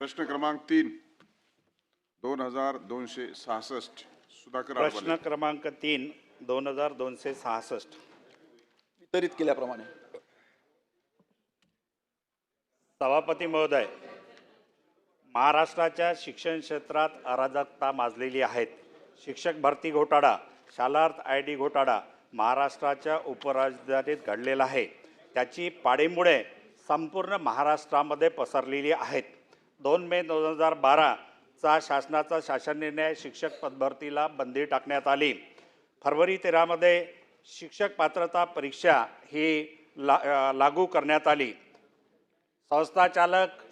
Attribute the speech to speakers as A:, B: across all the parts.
A: प्रश्न क्रमांक तीन दोन हजार दोनशे सहासष्ट सुधाकर
B: प्रश्न क्रमांक तीन दोन हजार दोनशे सहासष्ट.
C: वितरित केल्याप्रमाणे.
B: सभापती महोदय महाराष्ट्राच्या शिक्षण क्षेत्रात अराजकता माजलेली आहेत. शिक्षक भरती घोटाळा शालार्थ आय डी घोटाळा महाराष्ट्राच्या उपराजधानीत घडलेला आहे. त्याची पाळीमुळे संपूर्ण महाराष्ट्रामध्ये पसरलेली आहेत. दोन मे दोन हजार बाराचा शासनाचा शासन निर्णय शिक्षक पदभरतीला बंदी टाकण्यात आली. फरवरी तेरामध्ये शिक्षक पात्रता परीक्षा ही ला लागू करण्यात आली. संस्थाचालक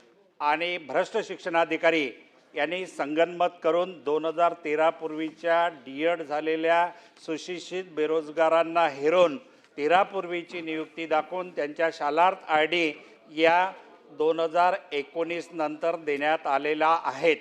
B: आणि भ्रष्ट शिक्षणाधिकारी यांनी संगनमत करून दोन हजार तेरापूर्वीच्या डी एड झालेल्या सुशिक्षित बेरोजगारांना हेरून तेरापूर्वीची नियुक्ती दाखवून त्यांच्या शालार्थ आय डी या दोन हजार एकोणीस नंतर देण्यात आलेला आहेत.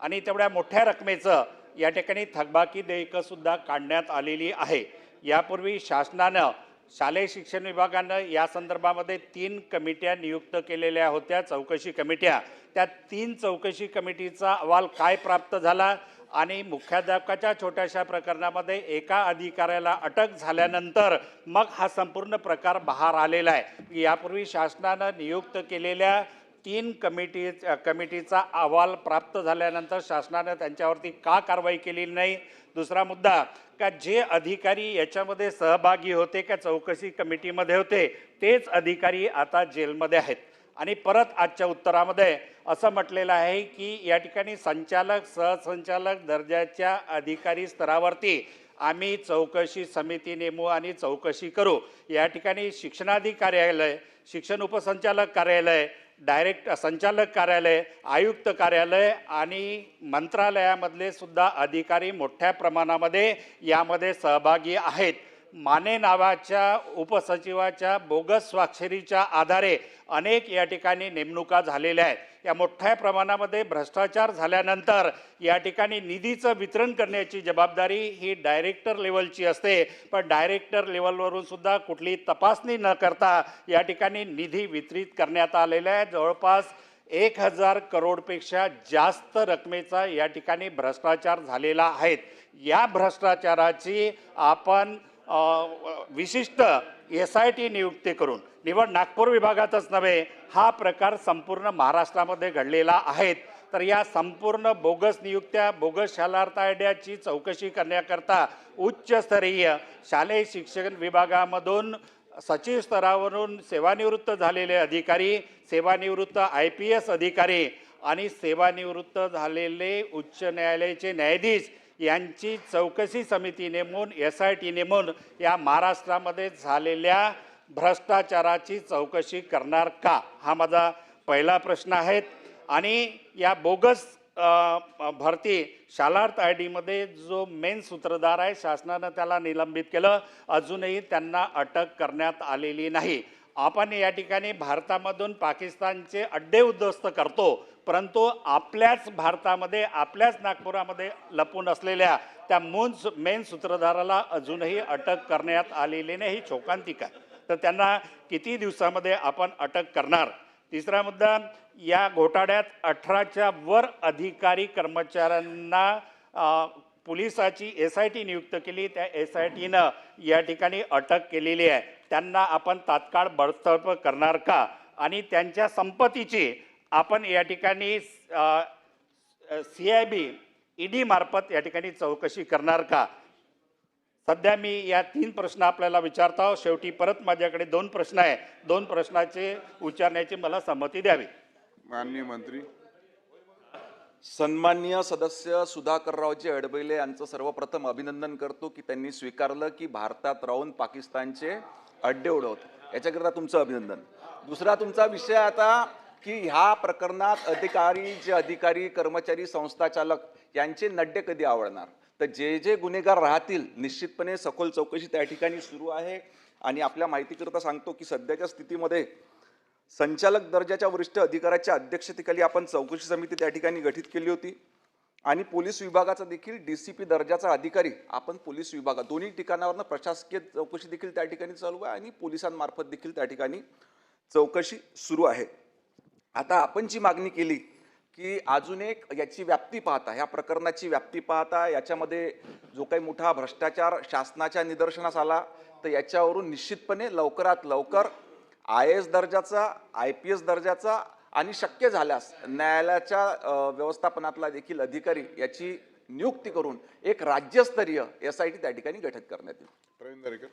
B: आणि तेवढ्या मोठ्या रकमेचं या ठिकाणी थकबाकी देयकंसुद्धा काढण्यात आलेली आहे. यापूर्वी शासनानं शालेय शिक्षण विभागानं या संदर्भामध्ये तीन कमिट्या नियुक्त केलेल्या होत्या चौकशी कमिट्या. त्या तीन चौकशी कमिटीचा अहवाल काय प्राप्त झाला? आणि मुख्याध्यापकाच्या छोट्याशा प्रकरणामध्ये एका अधिकाऱ्याला अटक झाल्यानंतर मग हा संपूर्ण प्रकार बाहेर आलेला आहे. यापूर्वी शासनानं नियुक्त केलेल्या तीन कमिटी कमिटीचा अहवाल प्राप्त झाल्यानंतर शासनानं त्यांच्यावरती का कारवाई केली नाही? दुसरा मुद्दा का जे अधिकारी याच्यामध्ये सहभागी होते का चौकशी कमिटीमध्ये होते तेच अधिकारी आता जेलमध्ये आहेत. आणि परत आजच्या उत्तरामध्ये असं म्हटलेलं आहे की या ठिकाणी संचालक सहसंचालक दर्जाच्या अधिकारी स्तरावरती आम्ही चौकशी समिती नेमू आणि चौकशी करू. या ठिकाणी शिक्षणाधिकार्यालय शिक्षण उपसंचालक कार्यालय डायरेक्ट संचालक कार्यालय आयुक्त कार्यालय आणि मंत्रालयामधले सुद्धा अधिकारी मोठ्या प्रमाणामध्ये यामध्ये सहभागी आहेत. माने नावाच्या उपसचिवाच्या बोगस स्वाक्षरीच्या आधारे अनेक या ठिकाणी नेमणुका झालेल्या आहेत. या मोठ्या प्रमाणामध्ये भ्रष्टाचार झाल्यानंतर या ठिकाणी निधीचं वितरण करण्याची जबाबदारी ही डायरेक्टर लेवलची असते. पण डायरेक्टर लेवलवरून सुद्धा कुठली तपासणी न करता या ठिकाणी निधी वितरित करण्यात आलेला आहे. जवळपास एक हजार करोडपेक्षा जास्त रकमेचा या ठिकाणी भ्रष्टाचार झालेला आहे. या भ्रष्टाचाराची आपण विशिष्ट एस आय टी नियुक्ती करून निवड नागपूर विभागातच नव्हे हा प्रकार संपूर्ण महाराष्ट्रामध्ये घडलेला आहेत तर या संपूर्ण बोगस नियुक्त्या बोगस शालार्थ आयड्याची चौकशी करण्याकरता उच्चस्तरीय शालेय शिक्षण विभागामधून सचिव स्तरावरून सेवानिवृत्त झालेले अधिकारी सेवानिवृत्त आय पी एस अधिकारी आणि सेवानिवृत्त झालेले उच्च न्यायालयाचे न्यायाधीश यांची चौकशी समिती नेमून एस आय टी नेमून या महाराष्ट्रामध्ये झालेल्या भ्रष्टाचाराची चौकशी करणार का? हा माझा पहिला प्रश्न आहे. आणि या बोगस भरती शालार्थ आय डीमध्ये जो मेन सूत्रधार आहे शासनानं त्याला निलंबित केलं. अजूनही त्यांना अटक करण्यात आलेली नाही. आपण या ठिकाणी भारतामधून पाकिस्तानचे अड्डे उद्ध्वस्त करतो. परंतु आपल्याच भारतामध्ये आपल्याच नागपुरामध्ये लपून असलेल्या त्या मून मेन सूत्रधाराला अजूनही अटक करण्यात आलेली नाही. ही शोकांतिक आहे. तर त्यांना किती दिवसामध्ये आपण अटक करणार? तिसरा मुद्दा या घोटाळ्यात अठराच्या वर अधिकारी कर्मचाऱ्यांना पोलिसाची एस आय टी नियुक्त केली. त्या एस आय टीनं या ठिकाणी अटक केलेली आहे. त्यांना आपण तात्काळ बडतर्फ करणार का? आणि त्यांच्या संपत्तीची आपण या ठिकाणी सी आय बी ईडी मार्फत या ठिकाणी चौकशी करणार का? सध्या मी या तीन प्रश्न आपल्याला विचारतो आहोत. शेवटी परत माझ्याकडे दोन प्रश्न आहे दोन प्रश्नाचे विचारण्याची मला संमती द्यावी.
A: माननीय मंत्री.
C: सन्माननीय सदस्य सुधाकररावजी अडबैले यांचं सर्वप्रथम अभिनंदन करतो की त्यांनी स्वीकारलं की भारतात राहून पाकिस्तानचे अड्डे उडवत याच्याकरिता तुमचं अभिनंदन. दुसरा तुमचा विषय आता की ह्या प्रकरणात अधिकारी जे अधिकारी कर्मचारी संस्थाचालक यांचे नड्डे कधी आवडणार? तर जे जे गुन्हेगार राहतील निश्चितपणे सखोल चौकशी त्या ठिकाणी सुरू आहे. आणि आपल्या माहितीकरिता सांगतो की सध्याच्या स्थितीमध्ये संचालक दर्जाच्या वरिष्ठ अधिकाऱ्याच्या अध्यक्षतेखाली आपण चौकशी समिती त्या ठिकाणी गठीत केली होती. आणि पोलीस विभागाचा देखील डी सी पी दर्जाचा अधिकारी आपण पोलीस विभागात दोन्ही ठिकाणावरनं प्रशासकीय चौकशी देखील त्या ठिकाणी चालू आहे आणि पोलिसांमार्फत देखील त्या ठिकाणी चौकशी सुरू आहे. आता आपण जी मागणी केली की अजून एक याची व्याप्ती पाहता ह्या प्रकरणाची व्याप्ती पाहता याच्यामध्ये जो काही मोठा भ्रष्टाचार शासनाच्या निदर्शनास आला तर याच्यावरून निश्चितपणे लवकरात लवकर आय एस दर्जाचा आय पी एस दर्जाचा आणि शक्य झाल्यास न्यायालयाच्या व्यवस्थापनातला देखील अधिकारी याची नियुक्ती करून एक राज्यस्तरीय एस आय टी त्या ठिकाणी गठीत करण्यात येईल.
A: प्रवीण दरेकर.